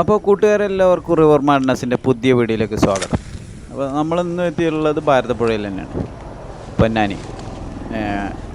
അപ്പോൾ കൂട്ടുകാരെല്ലാവർക്കും റിവർ മാഡ്നസിന്റെ പുതിയ വീഡിയോയിലേക്ക് സ്വാഗതം. അപ്പോൾ നമ്മൾ ഇന്ന് എത്തിയിട്ടുള്ളത് ഭാരതപ്പുഴയിൽ തന്നെയാണ്. പൊന്നാനി.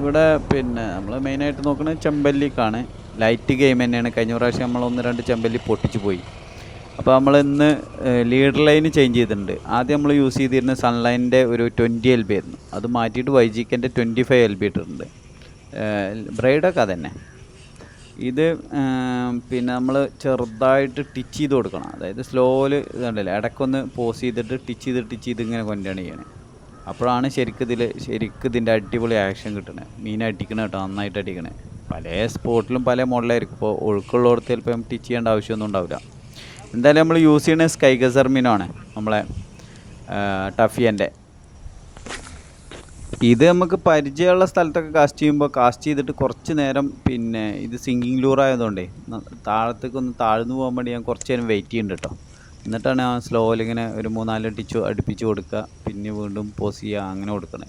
ഇവിടെ പിന്നെ നമ്മൾ മെയിനായിട്ട് നോക്കുന്നത് ചെമ്പല്ലിക്കാണ് ലൈറ്റ് ഗെയിം തന്നെയാണ്. കഴിഞ്ഞ പ്രാവശ്യം നമ്മൾ ഒന്ന് രണ്ട് ചെമ്പല്ലി പൊട്ടിച്ച് പോയി. അപ്പോൾ നമ്മൾ ഇന്ന് ലീഡർ ലൈൻ ചേഞ്ച് ചെയ്തിട്ടുണ്ട്. ആദ്യം നമ്മൾ യൂസ് ചെയ്തിരുന്ന സൺലൈനിന്റെ ഒരു ട്വന്റി എൽ ബി ആയിരുന്നു. അത് മാറ്റിയിട്ട് വൈജിക്കന്റെ ട്വന്റി ഫൈവ് എൽ ബി ഇട്ടിട്ടുണ്ട്. ബ്രൈഡൊക്കെ അതന്നെ. ഇത് പിന്നെ നമ്മൾ ചെറുതായിട്ട് ടിച്ച് ചെയ്ത് കൊടുക്കണം. അതായത് സ്ലോയിൽ ഇതുണ്ടല്ലേ ഇടയ്ക്കൊന്ന് പോസ് ചെയ്തിട്ട് ടിച്ച് ചെയ്ത് ടിച്ച് ചെയ്ത് ഇങ്ങനെ കൊണ്ടാണ് ചെയ്യണേ. അപ്പോഴാണ് ശരിക്കും ഇതിൽ ശരിക്കും ഇതിന്റെ അടിപൊളി ആക്ഷൻ കിട്ടണേ. മീൻ അടിക്കണം കേട്ടോ നന്നായിട്ട് അടിക്കണേ. പല സ്പോട്ടിലും പല മോഡലായിരിക്കും ഇപ്പോൾ ഒഴുക്കുള്ളവർക്ക് ചിലപ്പം ടിച്ച് ചെയ്യേണ്ട ആവശ്യമൊന്നും ഉണ്ടാവില്ല. എന്തായാലും നമ്മൾ യൂസ് ചെയ്യുന്ന സ്കൈ ഗസർ മീനാണ് നമ്മളെ ടഫിയന്റെ ഇത് നമുക്ക് പരിചയമുള്ള സ്ഥലത്തൊക്കെ കാസ്റ്റ് ചെയ്യുമ്പോൾ കാസ്റ്റ് ചെയ്തിട്ട് കുറച്ച് നേരം പിന്നെ ഇത് സിങ്കിങ് ലൂർ ആയതുകൊണ്ടേ ന- താഴത്തേക്ക് ഒന്ന് താഴ്ന്നു പോകാൻ വേണ്ടി ഞാൻ കുറച്ച് നേരം വെയിറ്റ് ചെയ്യുന്നുണ്ട് കേട്ടോ എന്നിട്ടാണ് ആ സ്ലോയിൽ ഇങ്ങനെ ഒരു മൂന്നാൽ ടിച്ച് അടുപ്പിച്ച് കൊടുക്കുക പിന്നെ വീണ്ടും പോസ് ചെയ്യുക അങ്ങനെ കൊടുക്കണേ.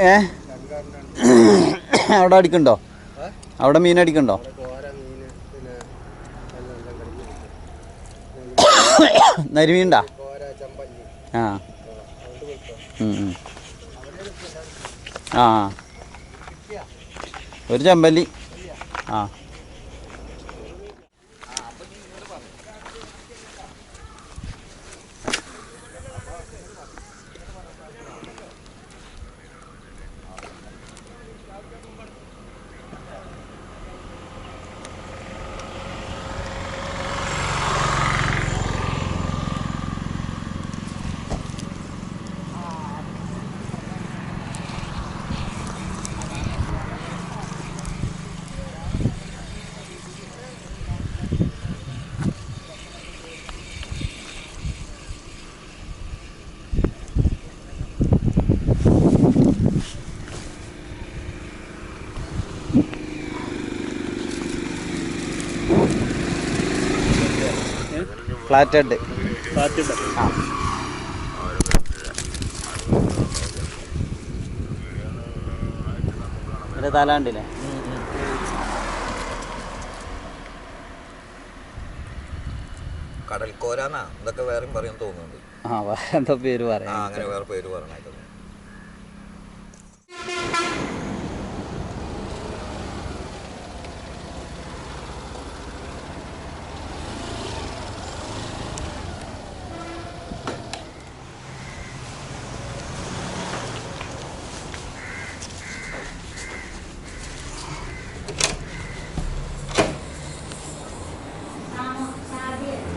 ഏ? അവിടെ അടിക്കണ്ടോ? അവിടെ മീൻ അടിക്കണ്ടോ? ഉം. ആ ആ. ഒരു ചമ്പല്ലി. ആ. ഫ്ലാറ്റ് ഹെഡ് ആ ഇതിന്റെ തല കണ്ടില്ലേ കടൽക്കോരാന്നാ. ഇതൊക്കെ വേറെയും പറയാൻ തോന്നുന്നുണ്ട്. ആ വേറെ എന്തോ പേര് പറയാം അങ്ങനെ വേറെ പേര് പറഞ്ഞേക്കുന്നത്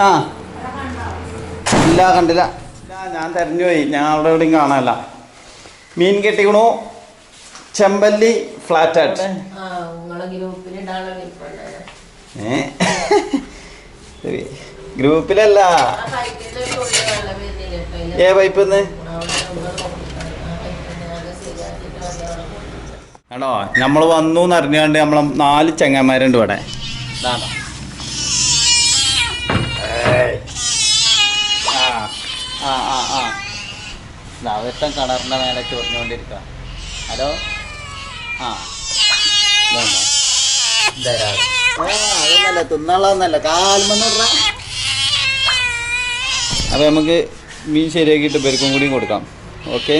ആ. ഇല്ല കണ്ടില്ല. ഇല്ല ഞാൻ തെരഞ്ഞു പോയി. ഞാൻ അവിടെ എവിടെയും കാണാനല്ല. മീൻ കെട്ടിക്കണു. ചെമ്പല്ലി ഫ്ലാറ്റ് ആയിട്ട്. ഏ? ശരി. ഗ്രൂപ്പിലല്ല. ഏ പൈപ്പ് ആണോ നമ്മൾ വന്നു എന്ന് അറിഞ്ഞാണ്ട് നമ്മളെ നാല് ചെങ്ങന്മാരുണ്ട് ഇവിടെ. ഇതാണോ? ഒരുത്തൻ കിണറിന്റെ മേലെ ചൊറിഞ്ഞുകൊണ്ടിരിക്കുക ഹലോ? ആ? ആ, അതൊന്നല്ല തിന്നാളൊന്നല്ല കാൽമെന്ന് പറഞ്ഞ അപ്പൊ നമുക്ക് മീൻ ശരിയാക്കിയിട്ട് പെരുക്കും കൂടിയും കൊടുക്കാം. ഓക്കെ?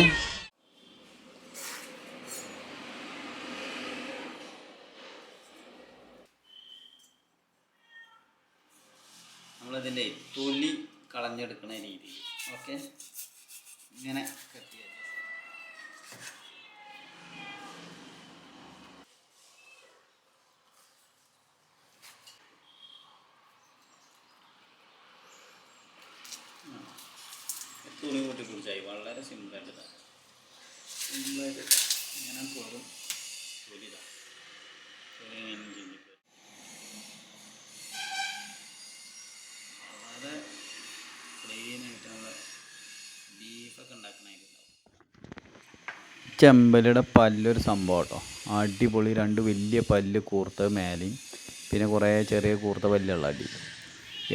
നമ്മളിതിന്റെ തൊലി കളഞ്ഞെടുക്കുന്ന രീതി ഓക്കെ? ഇങ്ങനെ കട്ട് തുണി കൂട്ടി കുടിച്ചായി വളരെ സിമ്പിളായിട്ട് ഇതാ സിമ്പിളായിട്ട് ഇങ്ങനെ പോരും തൊലി ഇതാ തൊലി ഇങ്ങനെ ചിന്തി പോരും. വളരെ ക്ലീനായിട്ട് നമ്മൾ ബീഫൊക്കെ ഉണ്ടാക്കണമായിട്ടുണ്ടാവും ചെമ്പലിയുടെ പല്ലൊരു സംഭവം കേട്ടോ അടിപൊളി രണ്ട് വലിയ പല്ല് കൂർത്ത മേലെയും പിന്നെ കുറേ ചെറിയ കൂർത്ത പല്ലുള്ള അടി.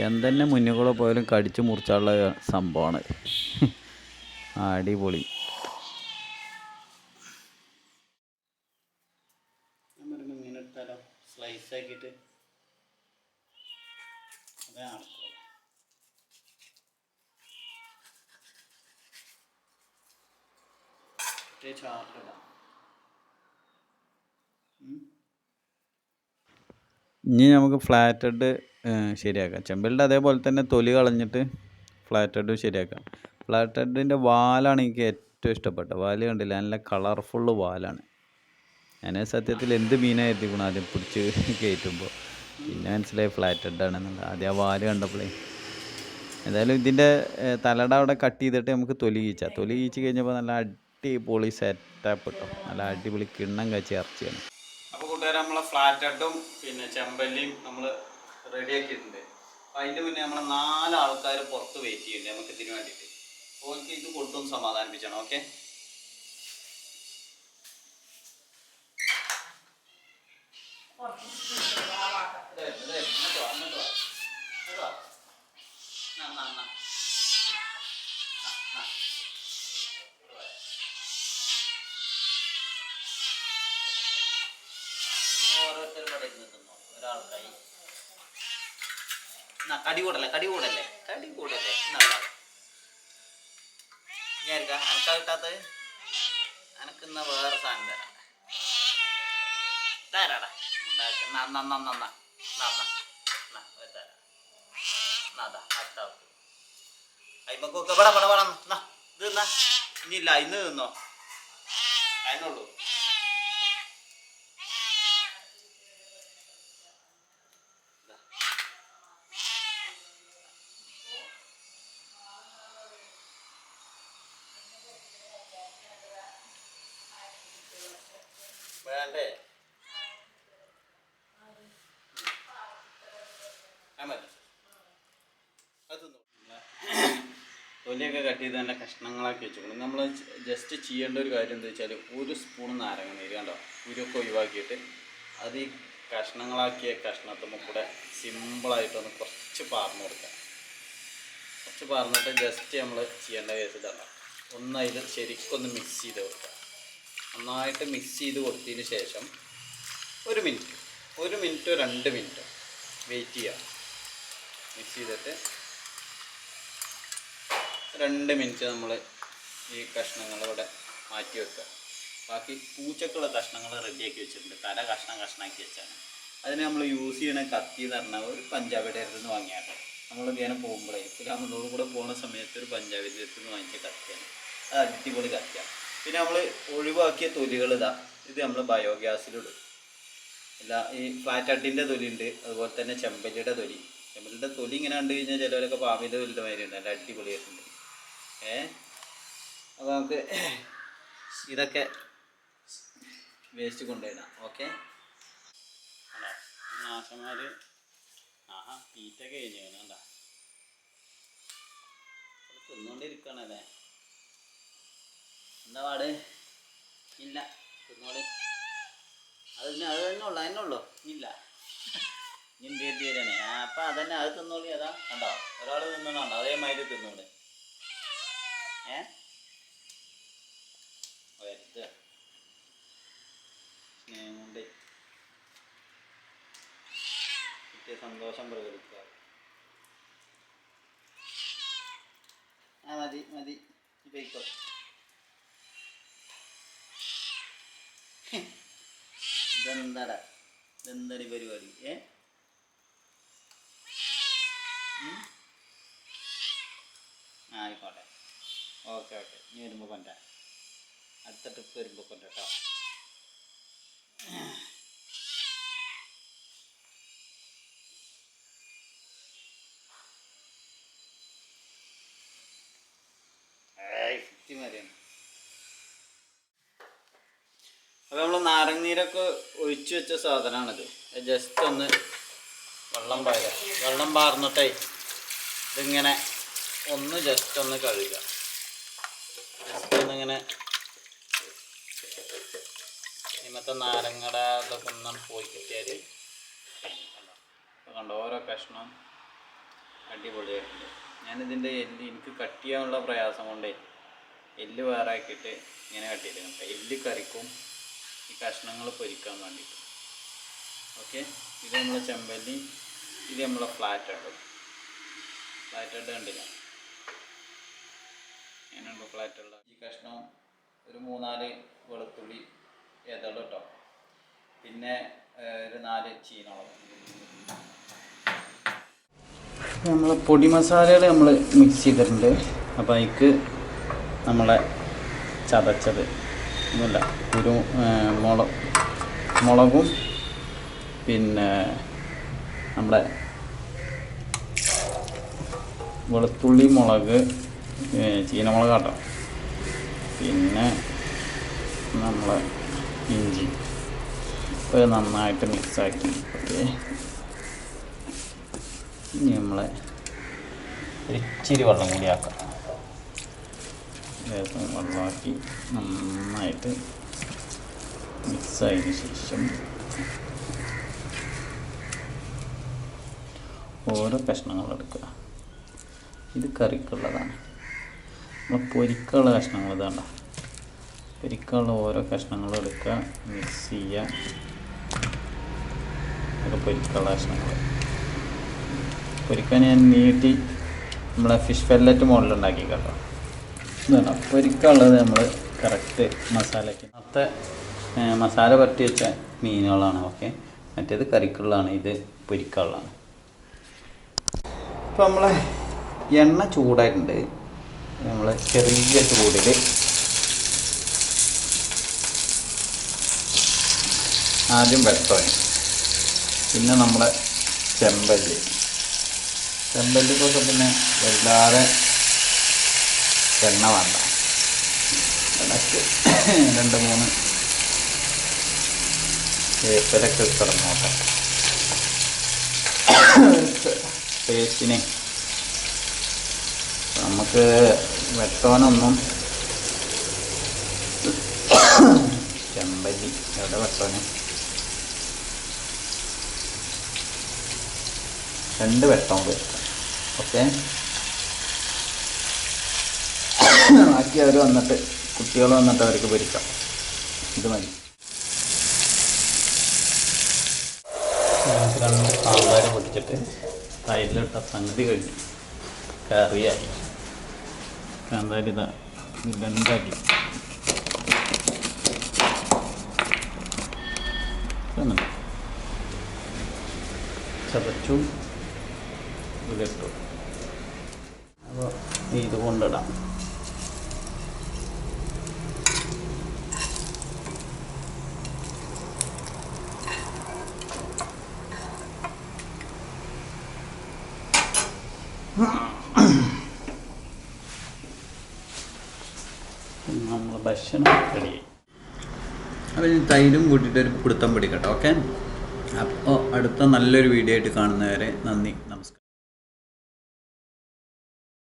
എന്തെന്നെ മുന്നിൽ കൂടെ പോയാലും കടിച്ച് മുറിച്ചുള്ള സംഭവമാണ് അടിപൊളി. സ്ലൈസ് ആക്കിയിട്ട്. അതേ ചാർട്ടിടാം ഇനി നമുക്ക് ഫ്ലാറ്റ് ഹെഡ് ശരിയാക്കാം. ചെമ്പലിന്റെ അതേപോലെ തന്നെ തൊലി കളഞ്ഞിട്ട് ഫ്ലാറ്റ് ശരിയാക്കാം. ഫ്ലാറ്റ് വാലാണ് എനിക്ക് ഏറ്റവും ഇഷ്ടപ്പെട്ടത്. വാൽ കണ്ടില്ല? നല്ല കളർഫുള്ള് വാലാണ്. ഞാൻ സത്യത്തിൽ എന്ത് മീനായിരിക്കണം ആദ്യം പിടിച്ച് കയറ്റുമ്പോൾ പിന്നെ മനസ്സിലായി ഫ്ലാറ്റ് ഹെഡാണെന്നുള്ളത് ആദ്യം ആ വാൽ കണ്ടപ്പോഴേ എന്തായാലും ഇതിന്റെ തലട അവിടെ കട്ട് ചെയ്തിട്ട് നമുക്ക് തൊലി കീച്ചാം. തൊലി കീച്ച് കഴിഞ്ഞപ്പോൾ നല്ല അടിപൊളി സെറ്റപ്പ് കിട്ടും നല്ല അടിപൊളി കിണ്ണം കച്ചി ഇറച്ചിയാണ്. അപ്പോൾ കൂട്ടുകാരെ നമ്മളെ ഫ്ലാറ്റ് ഹെഡും പിന്നെ ചെമ്പല്ലിയും നമ്മൾ റെഡിയാക്കിയിട്ടുണ്ട് ആക്കിയിട്ടുണ്ട്. അതിന്റെ മുന്നേ നമ്മളെ നാല് ആൾക്കാർ പുറത്ത് വെയിറ്റ് ചെയ്യുന്നുണ്ട്. നമുക്ക് ഇതിന് വേണ്ടിയിട്ട്. എനിക്ക് ഇത് കൊടുത്തൊന്ന് സമാധാനിപ്പിച്ചാണ് ഓക്കെ എന്നാ കടി കൂടല്ലേ കടി കൂടല്ലേ കടി കൂടല്ലേ എന്നാ ഞാൻ എടുക്കാം അനക്കാ കിട്ടാത്തത് അനക്കുന്ന വേറെ സാധനം തരാം. തരാടാ ഉണ്ടാക്കാം. നന്ന നന്ന നന്ന നന്ന അയിമക്കൊക്കെ പടം പടം പടം ഇത് ഇന്നില്ല ഇന്ന് നിന്നോ അതിനുള്ളൂ. തൊലിയൊക്കെ കട്ട് ചെയ്ത് നല്ല കഷ്ണങ്ങളാക്കി വെച്ചുകൊണ്ട് നമ്മൾ ജസ്റ്റ് ചെയ്യേണ്ട ഒരു കാര്യം എന്താ വെച്ചാൽ ഒരു സ്പൂൺ നാരങ്ങ നീര് കണ്ടോ? ഉരുക്കെ ഒഴിവാക്കിയിട്ട് അത് ഈ കഷ്ണങ്ങളാക്കിയ കഷ്ണത്തുമ്പോൾ കൂടെ സിമ്പിളായിട്ടൊന്ന് കുറച്ച് പാർന്നു കൊടുക്കാം. കുറച്ച് പാർന്നിട്ട് ജസ്റ്റ് നമ്മൾ ചെയ്യേണ്ട കേസ് ഇതാണ്. ഒന്ന് അതിൽ ശരിക്കൊന്ന് മിക്സ് ചെയ്ത് കൊടുക്കുക നന്നായിട്ട് മിക്സ് ചെയ്ത് കൊടുത്തതിന് ശേഷം ഒരു മിനിറ്റ് ഒരു മിനിറ്റോ രണ്ട് മിനിറ്റോ വെയിറ്റ് ചെയ്യുക മിക്സ് ചെയ്തിട്ട് രണ്ട് മിനിറ്റ് നമ്മൾ ഈ കഷ്ണങ്ങളിവിടെ മാറ്റി വെക്കുക. ബാക്കി പൂച്ചക്കുള്ള കഷ്ണങ്ങൾ റെഡിയാക്കി വെച്ചിട്ടുണ്ട്. തല കഷ്ണം കഷ്ണമാക്കി വെച്ചാണ്. അതിന് നമ്മൾ യൂസ് ചെയ്യണ കത്തി എന്ന് പറഞ്ഞാൽ ഒരു പഞ്ചാബിയുടെ അടുത്ത് നിന്ന് വാങ്ങിയാണ് നമ്മൾ ഇങ്ങനെ പോകുമ്പോഴേ നമ്മളോട് കൂടെ പോകുന്ന സമയത്ത് ഒരു പഞ്ചാബിന്റെ അടുത്ത് നിന്ന് വാങ്ങിച്ച കത്തിയാണ്. അത് അടിപൊളി കത്തിയാണ്. പിന്നെ നമ്മൾ ഒഴിവാക്കിയ തൊലികൾ ഇതാ. ഇത് നമ്മൾ ബയോഗ്യാസിലിടും അല്ല ഈ ഫ്ലാറ്റ് അട്ടിന്റെ തൊലി ഉണ്ട്. അതുപോലെ തന്നെ ചെമ്പല്ലിയുടെ തൊലി. ചെമ്പല്ലിയുടെ തൊലി ഇങ്ങനെ കണ്ടു കഴിഞ്ഞാൽ ചിലവരൊക്കെ പാമ്പിന്റെ തൊലിന്റെ മാതിരി ഉണ്ട്. നല്ല അടിപൊളിയായിട്ടുണ്ട്. ഏ? അപ്പോൾ നമുക്ക് ഇതൊക്കെ വേസ്റ്റ് കൊണ്ടുവരാം. ഓക്കെ നാശന്മാർ ആഹാ തീറ്റൊക്കെ കഴിഞ്ഞു കണ്ട? തിന്നുകൊണ്ടിരിക്കുകയാണല്ലേ എന്താ പാട്? ഇല്ല. തിന്നോളി. അത് തന്നെ അത് തന്നെ ഉള്ളു അതിനെ ഉള്ളു. ഇല്ല. ഇനി എന്ത് ചെയ്ത് തരാനേ അപ്പം അതന്നെ അത് തിന്നോളി. അതാ കണ്ടോ? ഒരാൾ തിന്നണോ അതേമാതിരി തിന്നോളി ഏ? വരുത്തുക സ്നേഹം കൊണ്ട് കിട്ടിയ സന്തോഷം പ്രകടിപ്പിക്കുക. ആ മതി മതി. ഇപ്പൊ ഇതെന്താടാ? ഇതെന്താണ് പരിപാടി? ഏ? ആയിക്കോട്ടെ. Okay okay. ഇനി വരുമ്പോൾ കൊണ്ട അടുത്ത ട്രിപ്പ് വരുമ്പോൾ കൊണ്ട കേട്ടോ. അപ്പോൾ നമ്മൾ നാരങ്ങനീരൊക്കെ ഒഴിച്ചു വെച്ച സാധനമാണിത് ജസ്റ്റ് ഒന്ന് വെള്ളം പാരുക വെള്ളം പാർന്നിട്ടേ ഇതിങ്ങനെ ഒന്ന് ജസ്റ്റ് ഒന്ന് കഴുകുക ഒന്നിങ്ങനെ ഇന്നത്തെ നാരങ്ങട ഇതൊക്കെ ഒന്നാണ് പോയി കിട്ടിയാൽ കണ്ടോ ഓരോ കഷ്ണം അടിപൊളിയായിട്ടുണ്ട്. ഞാനിതിന്റെ എല്ല് എനിക്ക് കട്ട് ചെയ്യാനുള്ള പ്രയാസം കൊണ്ടേ എല്ല് വേറെ ആക്കിയിട്ട് ഇങ്ങനെ കട്ട് ചെയ്തിട്ടുണ്ട് എല്ല് കറിക്കും ഈ കഷ്ണങ്ങൾ പൊരിക്കാൻ വേണ്ടിയിട്ട്. ഓക്കെ? ഇത് നമ്മളെ ചെമ്പല്ലി ഇത് നമ്മളെ ഫ്ലാറ്റ് ഫ്ലാറ്റ് ഹെഡ് കണ്ടില്ല? ഞാനുണ്ട് ഫ്ലാറ്റ് ഉള്ള ഈ കഷ്ണം ഒരു മൂന്നാൽ വെളുത്തുള്ളി ഏതാളും കേട്ടോ പിന്നെ ഒരു നാല് ചീനോളം നമ്മൾ പൊടി മസാലകൾ നമ്മൾ മിക്സ് ചെയ്തിട്ടുണ്ട്. അപ്പോൾ അതിക്ക് നമ്മളെ ചതച്ചത് ഒന്നുമില്ല ഒരു മുളക് മുളകും പിന്നെ നമ്മുടെ വെളുത്തുള്ളി മുളക് ചീനമുളക് കേട്ടോ. പിന്നെ നമ്മളെ ഇഞ്ചി. ഇത് നന്നായിട്ട് മിക്സാക്കി ഓക്കെ. ഇനി നമ്മളെ ഇച്ചിരി വെള്ളം കൂടി ആക്കാം. ലേശം വെള്ളമാക്കി നന്നായിട്ട് മിക്സായതിനു ശേഷം ഓരോ കഷ്ണങ്ങൾ എടുക്കുക. ഇത് കറിക്കുള്ളതാണ്. നമ്മൾ പൊരിക്കുള്ള കഷ്ണങ്ങൾ ഇതാണ്ട. പൊരിക്കാനുള്ള ഓരോ കഷ്ണങ്ങളും എടുക്കുക. മിക്സ് ചെയ്യുക. പൊരിക്കുള്ള കഷ്ണങ്ങൾ. പൊരിക്കാൻ ഞാൻ നീട്ടി നമ്മളെ ഫിഷ് പെല്ലറ്റ് മോഡലുണ്ടാക്കി കേട്ടോ. ഇതാണ് പൊരിക്കാനുള്ളത് നമ്മൾ കറക്റ്റ് മസാലയ്ക്ക്. നേരത്തെ മസാല പരട്ടി വെച്ച മീനുകളാണ്. ഓക്കെ. മറ്റേത് കറിക്കുള്ളതാണ്. ഇത് പൊരിക്കാനുള്ളതാണ്. ഇപ്പം നമ്മളെ എണ്ണ ചൂടായിട്ടുണ്ട്. നമ്മൾ ചെറിയ ചൂടിൽ ആദ്യം വെട്ടോന് പിന്നെ നമ്മുടെ ചെമ്പല്ലി. ചെമ്പല്ലിക്കൊക്കെ പിന്നെ വല്ലാതെ എണ്ണ വേണ്ട. രണ്ട് മൂന്ന് വേപ്പിലൊക്കെ കിടന്നോട്ടെ. ടേസ്റ്റിനെ നമുക്ക് വെട്ടോനൊന്നും. ചെമ്പല്ലി. എവിടെ വെട്ടോന്? രണ്ട് വെട്ടം ഓക്കെ. ബാക്കി അവർ വന്നിട്ട് കുട്ടികൾ വന്നിട്ട് അവർക്ക് പൊരിക്കാം. ഇത് മതി. സാമ്പാർ പൊടിച്ചിട്ട് തൈരിലിട്ട സംഗതി കഴിഞ്ഞു. കറിയായി. കാന്താരി ഇതാ ഇത് രണ്ടാക്കി. ചതച്ചു ഇതിലിട്ടു. അപ്പോൾ ഇത് അപ്പോൾ തൈരും കൂട്ടിയിട്ട് ഒരു പിടുത്തം പിടിക്കട്ടെ ഓക്കെ അപ്പോൾ അടുത്ത നല്ലൊരു വീഡിയോ ആയിട്ട് കാണുന്നവരെ നന്ദി.